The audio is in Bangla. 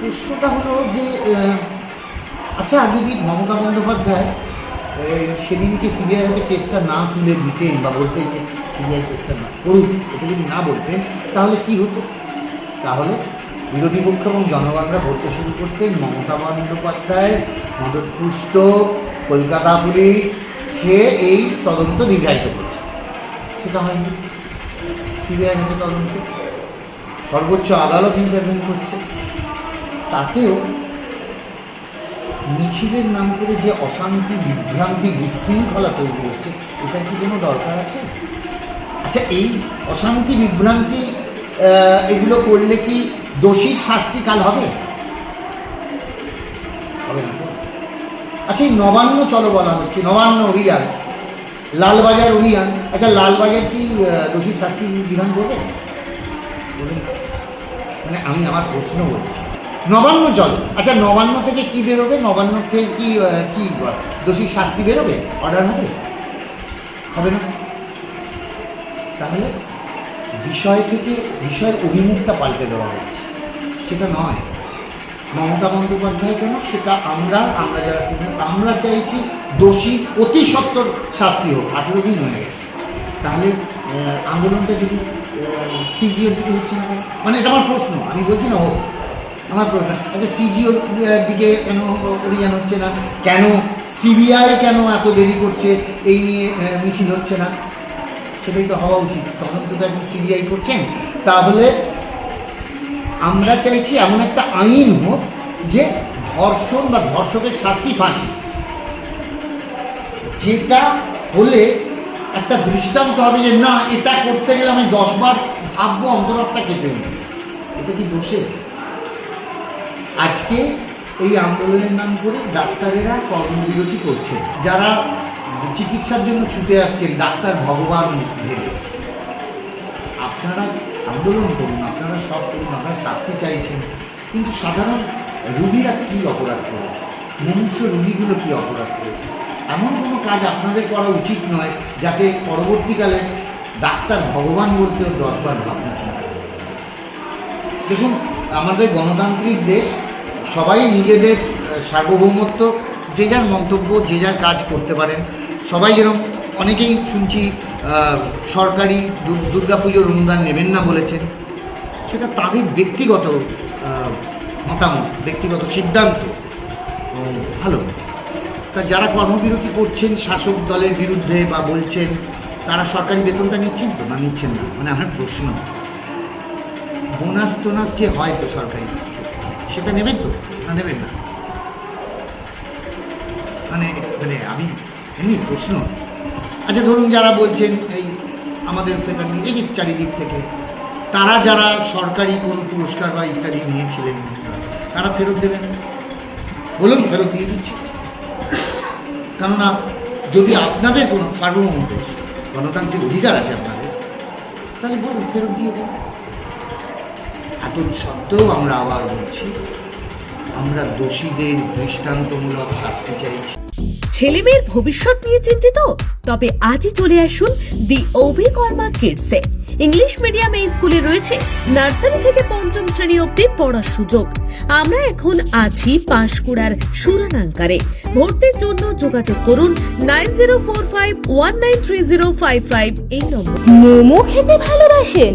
প্রশ্নটা হলো যে আচ্ছা যদি মমতা বন্দ্যোপাধ্যায় সেদিনকে সিবিআই হাতে কেসটা না তুলে দিতেন বা বলতেন যে সিবিআই কেসটা না করুক, এটা যদি না বলতেন, তাহলে কি হতো? তাহলে বিরোধী পক্ষ এবং জনগণরা বলতে শুরু করতেন, মমতা বন্দ্যোপাধ্যায়, মদতপুষ্ট, কলকাতা পুলিশ, সে এই তদন্ত দীর্ঘায়িত করছে। সেটা হয়নি। সিবিআই হাতে তদন্ত। সর্বোচ্চ আদালত ইন্টারভেন করছে। তাতেও মিছিলের নাম করে যে অশান্তি, বিভ্রান্তি, বিশৃঙ্খলা তৈরি হচ্ছে, এটার কি কোনো দরকার আছে? আচ্ছা এই অশান্তি, বিভ্রান্তি এগুলো করলে কি দোষীর শাস্তি কাল হবে? হবে আচ্ছা এই নবান্ন চলো বলা হচ্ছে, নবান্ন অভিযান, লালবাজার অভিযান আচ্ছা লালবাজার কি দোষীর শাস্তি বিধান করবে? মানে আমি আমার প্রশ্ন বলছি। নবান্ন চল আচ্ছা নবান্ন থেকে কি বেরোবে? নবান্ন থেকে কি কি দোষীর শাস্তি বেরোবে? অর্ডার হবে? হবে না। তাহলে বিষয় থেকে, বিষয়ের অভিমুখটা পাল্টে দেওয়া হচ্ছে। সেটা নয়। মমতা বন্দ্যোপাধ্যায় কেন? সেটা আমরা আমরা যারা আমরা চাইছি দোষী অতি সত্তর শাস্তি হোক। আঠেরো দিন হয়ে গেছে। তাহলে আন্দোলনটা যদি সিজিওর দিকে হচ্ছে না মানে এটা আমার প্রশ্ন। আমি বলছি না হোক। আমার প্রশ্ন আচ্ছা সিজিওর দিকে কেন, অভিযান হচ্ছে না? কেন সিবিআই কেন এত দেরি করছে? এই নিয়ে মিছিল হচ্ছে না? সেটাই তো হওয়া উচিত। তদন্তটা এখন সিবিআই করছেন। তাহলে আমরা চাইছি এমন একটা আইন হোক যে ধর্ষণ বা ধর্ষকের শাস্তি ফাঁসি। যেটা হলে একটা দৃষ্টান্ত হবে যে, না, এটা করতে গেলে আমি দশবার ভাববো, অন্তরাত্মা কেঁপে এটা কি দোষে আজকে এই আন্দোলনের নাম করে ডাক্তারেরা কর্মবিরতি করছে। যারা চিকিৎসার জন্য ছুটে আসছেন, ডাক্তার ভগবান ভেবে আপনারা আন্দোলন করুন, আপনারা সব করুন, আপনারা শাস্তি চাইছেন। কিন্তু সাধারণ রুগীরা কী অপরাধ করেছে? মুমূর্ষ রুগীগুলো কী অপরাধ করেছে? এমন কোনো কাজ আপনাদের করা উচিত নয় যাতে পরবর্তীকালে ডাক্তার ভগবান বলতেও দশবার ভাবনা চিন্তা দেখুন, আমাদের গণতান্ত্রিক দেশ সবাই নিজেদের সার্বভৌমত্ব, যে যার মন্তব্য, যে যার কাজ করতে পারেন। সবাই যেরকম অনেকেই শুনছি সরকারি দুর্গাপুজোর অনুদান নেবেন না বলেছেন। সেটা তাদের ব্যক্তিগত মতামত, ব্যক্তিগত সিদ্ধান্ত। ভালো। তা যারা কর্মবিরতি করছেন, শাসক দলের বিরুদ্ধে বা বলছেন, তারা সরকারি বেতনটা নিচ্ছেন তো? না, নিচ্ছেন না? মানে আমার প্রশ্ন। বোনাস টোনাস যে হয় তো সরকারি? সেটা নেবেন তো? না, নেবেন না। মানে মানে আমি এমনি প্রশ্ন। আচ্ছা ধরুন যারা বলছেন এই আমাদের ফেডারেল এই চারিদিক থেকে, তারা যারা সরকারি কোনো পুরস্কার বা ইত্যাদি নিয়েছিলেন, তারা ফেরত দেবেন? বলুন, ফেরত দিয়ে দিচ্ছি। কেননা, যদি আপনাদের কোনো সার্বভৌম দেশ গণতান্ত্রিক অধিকার আছে আপনাদের, তাহলে বলুন, ফেরত দিয়ে দিন। এত সত্ত্বেও আমরা আবার বলছি আমরা দোষীদের দৃষ্টান্তমূলক শাস্তি চাইছি। ছেলে মেয়ের ভবিষ্যৎ নিয়ে চিন্তিত? তবে আজই চলে আসুন দি অভিকর্মা কিডসে। ইংলিশ মিডিয়াম এই স্কুলে রয়েছে নার্সারি থেকে পঞ্চম শ্রেণি অবধি পড়ার সুযোগ। আমরা এখন আছি পাঁশকুড়ার সুরানাঙ্কারে। ভর্তির জন্য যোগাযোগ করুন nine zero four five one nine three zero five five এই নম্বর। মোমো খেতে ভালোবাসেন?